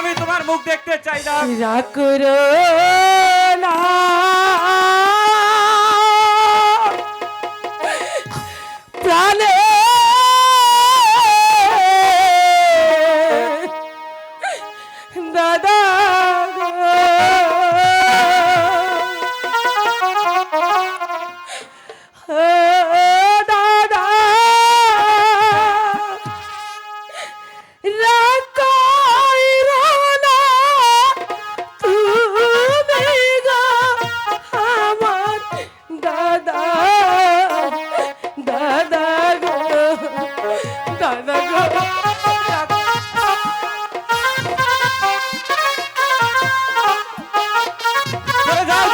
আমি তোমার মুখ দেখতে চাই না। প্রাণে। দাদা।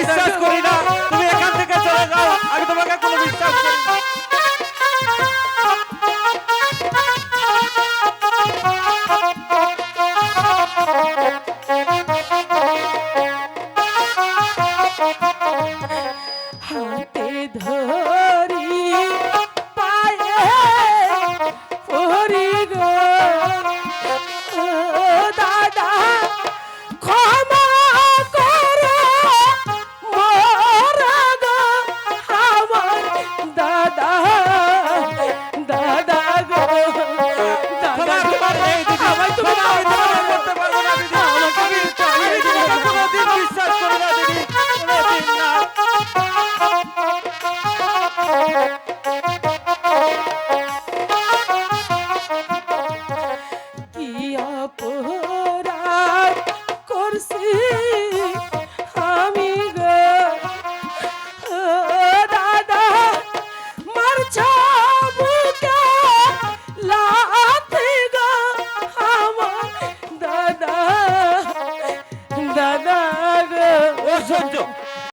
বিশ্বাস করি না। তুমি এখান থেকে চলে যাও। আমি তোমাকে কোনো বিশ্বাস করি না। হাতে ধরি সহ্য